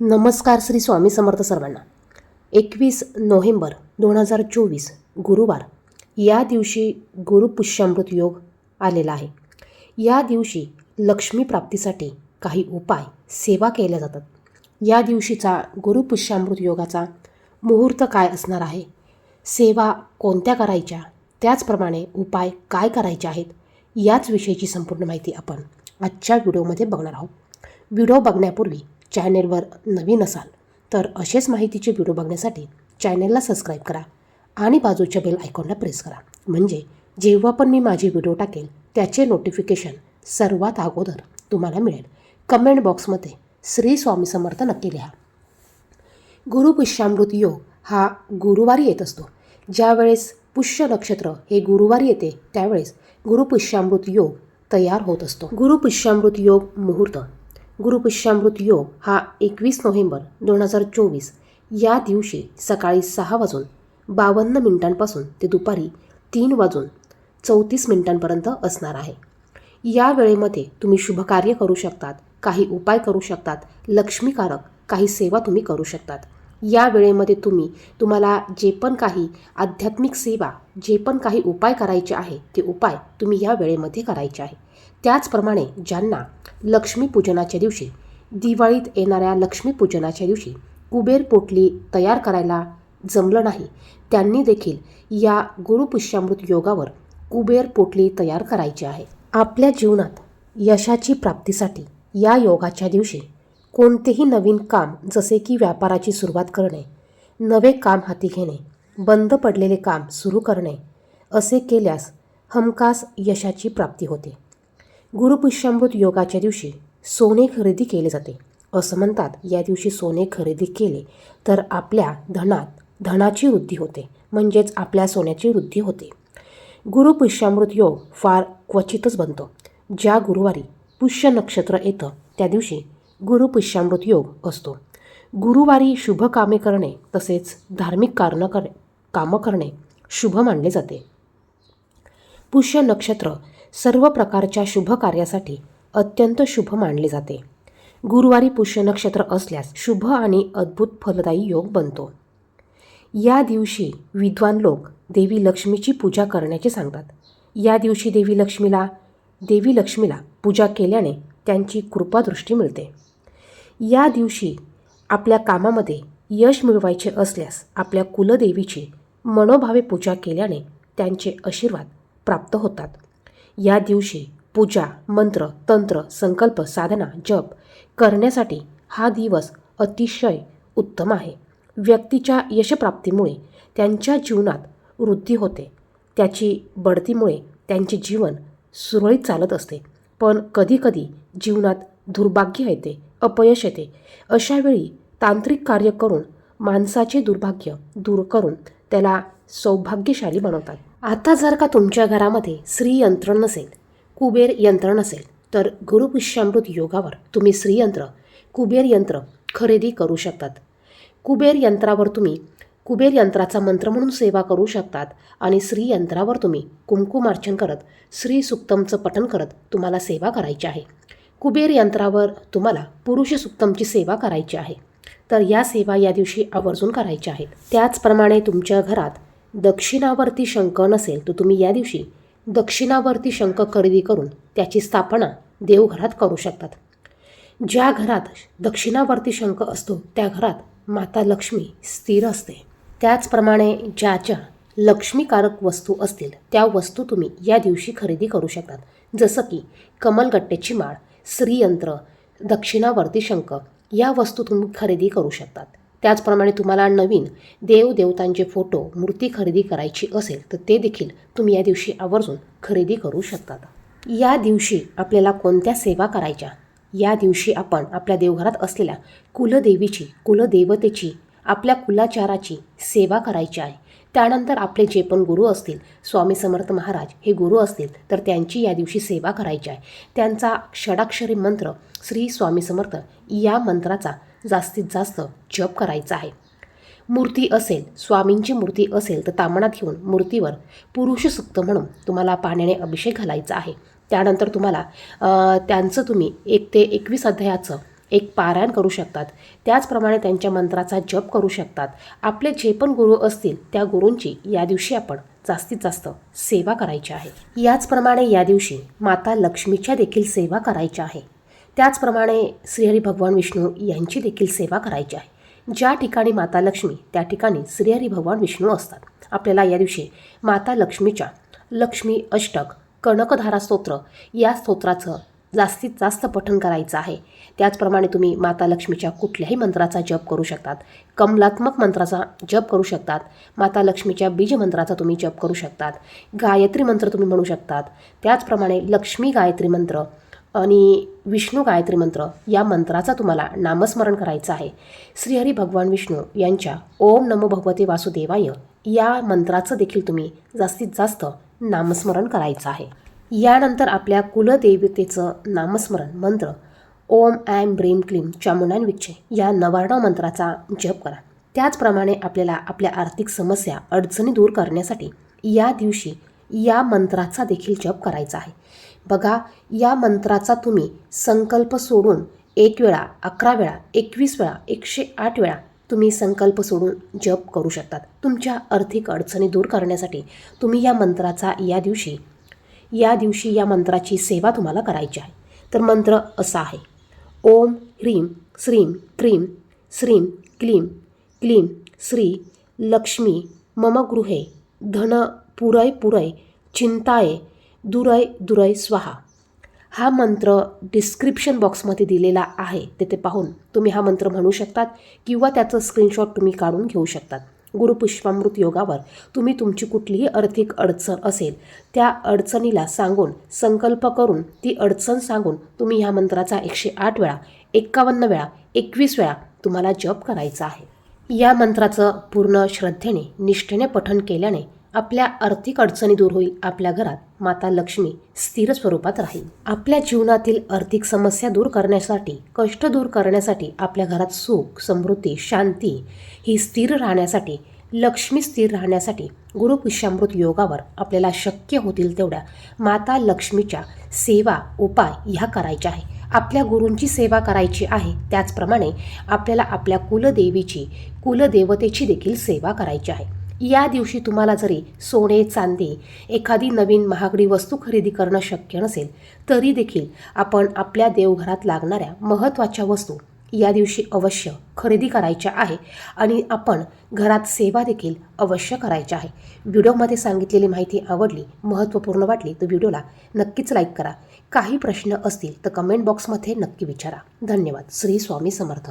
नमस्कार श्री स्वामी समर्थ सर्वांना. एकवीस नोव्हेंबर दोन हजार चोवीस गुरुवार या दिवशी गुरुपुष्यामृत योग आलेला आहे. या दिवशी लक्ष्मी प्राप्तीसाठी काही उपाय सेवा केल्या जातात. या दिवशीचा गुरुपुष्यामृत योगाचा मुहूर्त काय असणार आहे? सेवा कोणत्या करायच्या? त्याचप्रमाणे उपाय काय करायचे आहेत? याच विषयीची संपूर्ण माहिती आपण आजच्या व्हिडिओमध्ये बघणार आहोत. व्हिडिओ बघण्यापूर्वी चॅनेलवर नवीन असाल तर असेच माहितीचे व्हिडिओ बघण्यासाठी चॅनेलला सबस्क्राईब करा आणि बाजूच्या बेल आयकॉनला प्रेस करा. म्हणजे जेव्हा पण मी माझे व्हिडिओ टाकेल त्याचे नोटिफिकेशन सर्वात अगोदर तुम्हाला मिळेल. कमेंट बॉक्समध्ये श्री स्वामी समर्थ नक्की लिहा. गुरु पुष्यामृत योग हा गुरुवारी येत असतो. ज्यावेळेस पुष्य नक्षत्र हे गुरुवारी येते त्यावेळेस गुरुपुष्यामृत योग तयार होत असतो. गुरुपुष्यामृत योग मुहूर्त गुरुपुष्यामृत योग हा एकवीस नोव्हेंबर दोन हजार चोवीस या दिवशी सकाळी सहा वाजून बावन्न मिनिटांपासून ते दुपारी तीन वाजून चौतीस मिनिटांपर्यंत असणार आहे. या वेळेमध्ये तुम्ही शुभकार्य करू शकतात काही उपाय करू शकतात लक्ष्मीकारक काही सेवा तुम्ही करू शकतात. या वेळेमध्ये तुम्ही तुम्हाला जे पण काही आध्यात्मिक सेवा जे पण काही उपाय करायचे आहे ते उपाय तुम्ही या वेळेमध्ये करायचे आहे. त्याचप्रमाणे ज्यांना लक्ष्मीपूजनाच्या दिवशी दिवाळीत येणाऱ्या लक्ष्मीपूजनाच्या दिवशी कुबेर पोटली तयार करायला जमलं नाही त्यांनी देखील या गुरुपुष्यामृत योगावर कुबेर पोटली तयार करायची आहे. आपल्या जीवनात यशाची प्राप्तीसाठी या योगाच्या दिवशी कोणतेही नवीन काम जसे की व्यापाराची सुरुवात करणे नवे काम हाती घेणे बंद पडलेले काम सुरू करणे असे केल्यास हमखास यशाची प्राप्ती होते. गुरुपुष्यामृत योगाच्या दिवशी सोने खरेदी केले जाते. असं म्हणतात या दिवशी सोने खरेदी केले तर आपल्या धनात धनाची वृद्धी होते म्हणजेच आपल्या सोन्याची वृद्धी होते. गुरुपुष्यामृत योग फार क्वचितच बनतो. ज्या गुरुवारी पुष्य नक्षत्र येतं त्या दिवशी गुरुपुष्यामृत योग असतो. गुरुवारी शुभ कामे करणे तसेच धार्मिक कारणं करणे कामं करणे शुभ मानले जाते. पुष्य नक्षत्र सर्व प्रकारच्या शुभ कार्यासाठी अत्यंत शुभ मानले जाते. गुरुवारी पुष्य नक्षत्र असल्यास शुभ आणि अद्भुत फलदायी योग बनतो. या दिवशी विद्वान लोक देवी लक्ष्मीची पूजा करण्याचे सांगतात. या दिवशी देवी लक्ष्मीला देवी लक्ष्मीला पूजा केल्याने त्यांची कृपादृष्टी मिळते. या दिवशी आपल्या कामामध्ये यश मिळवायचे असल्यास आपल्या कुलदेवीची मनोभावे पूजा केल्याने त्यांचे आशीर्वाद प्राप्त होतात. या दिवशी पूजा मंत्र तंत्र संकल्प साधना जप करण्यासाठी हा दिवस अतिशय उत्तम आहे. व्यक्तीच्या यशप्राप्तीमुळे त्यांच्या जीवनात वृद्धी होते. त्याची बढतीमुळे त्यांचे जीवन सुरळीत चालत असते. पण कधीकधी जीवनात दुर्भाग्य येते. अपयश येते. अशावेळी तांत्रिक कार्य करून माणसाचे दुर्भाग्य दूर करून त्याला सौभाग्यशाली बनवतात. आता जर का तुमच्या घरामध्ये श्रीयंत्र नसेल कुबेर यंत्र नसेल तर गुरुपुष्यामृत योगावर तुम्ही श्रीयंत्र कुबेर यंत्र खरेदी करू शकतात. कुबेर यंत्रावर तुम्ही कुबेर यंत्राचा मंत्र म्हणून सेवा करू शकतात आणि श्रीयंत्रावर तुम्ही कुंकुमार्चन करत श्री सुक्तमचं पठण करत तुम्हाला सेवा करायची आहे. कुबेर यंत्रावर तुम्हाला पुरुष सुक्तमची सेवा करायची आहे. तर या सेवा या दिवशी आवर्जून करायच्या आहेत. त्याचप्रमाणे तुमच्या घरात दक्षिणावर्ती शंख नसेल तर तुम्ही या दिवशी दक्षिणावर्ती शंख खरेदी करून त्याची स्थापना देवघरात करू शकतात. ज्या घरात दक्षिणावर्ती शंख असतो त्या घरात माता लक्ष्मी स्थिर असते. त्याचप्रमाणे ज्या ज्या लक्ष्मीकारक वस्तू असतील त्या वस्तू तुम्ही या दिवशी खरेदी करू शकतात. जसं की कमलगट्ट्याची माळ श्रीयंत्र दक्षिणावर्ती शंख या वस्तू तुम्ही खरेदी करू शकतात. त्याचप्रमाणे तुम्हाला नवीन देवदेवतांचे फोटो मूर्ती खरेदी करायची असेल तर ते देखील तुम्ही या दिवशी आवर्जून खरेदी करू शकतात. या दिवशी आपल्याला कोणत्या सेवा करायच्या? या दिवशी आपण आपल्या देवघरात असलेल्या कुलदेवीची कुलदेवतेची आपल्या कुलाचाराची सेवा करायची आहे. त्यानंतर आपले जे पण गुरु असतील स्वामी समर्थ महाराज हे गुरु असतील तर त्यांची या दिवशी सेवा करायची आहे. त्यांचा षडाक्षरी मंत्र श्री स्वामी समर्थ या मंत्राचा जास्तीत जास्त जप करायचा आहे. मूर्ती असेल स्वामींची मूर्ती असेल तर तामणात घेऊन मूर्तीवर पुरुष सुक्त म्हणून तुम्हाला पाण्याने अभिषेक घालायचा आहे. त्यानंतर तुम्हाला त्यांचं तुम्ही एक ते एकवीस अध्यायाचं एक पारायण करू शकतात. त्याचप्रमाणे त्यांच्या मंत्राचा जप करू शकतात. आपले जे पण गुरु असतील त्या गुरूंची या दिवशी आपण जास्तीत जास्त सेवा करायची आहे. याचप्रमाणे या दिवशी माता लक्ष्मीच्या देखील सेवा करायची आहे. त्याचप्रमाणे श्रीहरी भगवान विष्णू यांची देखील सेवा करायची आहे. ज्या ठिकाणी माता लक्ष्मी त्या ठिकाणी श्रीहरी भगवान विष्णू असतात. आपल्याला या दिवशी माता लक्ष्मीच्या लक्ष्मी अष्टक कनकधारा स्तोत्र या स्तोत्राचं जास्तीत जास्त पठण करायचं आहे. त्याचप्रमाणे तुम्ही माता लक्ष्मीच्या कुठल्याही मंत्राचा जप करू शकतात. कमलात्मक मंत्राचा जप करू शकतात. माता लक्ष्मीच्या बीज मंत्राचा तुम्ही जप करू शकतात. गायत्री मंत्र तुम्ही म्हणू शकतात. त्याचप्रमाणे लक्ष्मी गायत्री मंत्र आणि विष्णू गायत्री मंत्र या मंत्राचा तुम्हाला नामस्मरण करायचं आहे. श्रीहरी भगवान विष्णू यांच्या ओम नमो भगवते वासुदेवाय या मंत्राचं देखील तुम्ही जास्तीत जास्त नामस्मरण करायचं आहे. यानंतर आपल्या कुलदेवतेचं नामस्मरण मंत्र ओम ॲम ब्रीम क्लीम चामुंडान विच्छे या नवार्णव मंत्राचा जप करा. त्याचप्रमाणे आपल्याला आपल्या आर्थिक समस्या अडचणी दूर करण्यासाठी या दिवशी या मंत्राचा देखील जप करायचा आहे. बघा या मंत्राचा तुम्ही संकल्प सोडून एक वेळा अकरा वेळा एकवीस वेळा एकशे आठ वेळा तुम्ही संकल्प सोडून जप करू शकतात. तुमच्या आर्थिक अडचणी दूर करण्यासाठी तुम्ही या मंत्राचा या दिवशी या दिवशी या मंत्राची सेवा तुम्हाला करायची आहे. तर मंत्र असा आहे. ओम ह्रीं श्रीं क्रीं श्रीं क्लीं क्लीं श्री लक्ष्मी मम गृहे धन पुरय पुरय चिंताये दुरय दुरय स्वाहा. हा मंत्र डिस्क्रिप्शन बॉक्समध्ये दिलेला आहे. तेथे पाहून तुम्ही हा मंत्र म्हणू शकतात किंवा त्याचं स्क्रीनशॉट तुम्ही काढून घेऊ शकतात. गुरुपुष्पामृत योगावर तुम्ही तुमची कुठलीही आर्थिक अडचण असेल त्या अडचणीला सांगून संकल्प करून ती अडचण सांगून तुम्ही ह्या मंत्राचा एकशे आठ वेळा एक्कावन्न वेळा एकवीस वेळा तुम्हाला जप करायचा आहे. या मंत्राचं पूर्ण श्रद्धेने निष्ठेने पठण केल्याने आपल्या आर्थिक अडचणी दूर होईल. आपल्या घरात माता लक्ष्मी स्थिर स्वरूपात राहील. आपल्या जीवनातील आर्थिक समस्या दूर करण्यासाठी कष्ट दूर करण्यासाठी आपल्या घरात सुख समृद्धी शांती ही स्थिर राहण्यासाठी लक्ष्मी स्थिर राहण्यासाठी गुरुपुष्यामृत योगावर आपल्याला शक्य होतील तेवढ्या माता लक्ष्मीच्या सेवा उपाय ह्या करायच्या आहे. आपल्या गुरूंची सेवा करायची आहे. त्याचप्रमाणे आपल्याला आपल्या कुलदेवीची कुलदेवतेची देखील सेवा करायची आहे. या दिवशी तुम्हाला जरी सोने चांदी एखादी नवीन महागडी वस्तू खरेदी करणं शक्य नसेल तरी देखील आपण आपल्या देवघरात लागणाऱ्या महत्त्वाच्या वस्तू या दिवशी अवश्य खरेदी करायच्या आहे आणि आपण घरात सेवा देखील अवश्य करायच्या आहे. व्हिडिओमध्ये सांगितलेली माहिती आवडली महत्त्वपूर्ण वाटली तर व्हिडिओला नक्कीच लाईक करा. काही प्रश्न असतील तर कमेंट बॉक्समध्ये नक्की विचारा. धन्यवाद. श्री स्वामी समर्थ.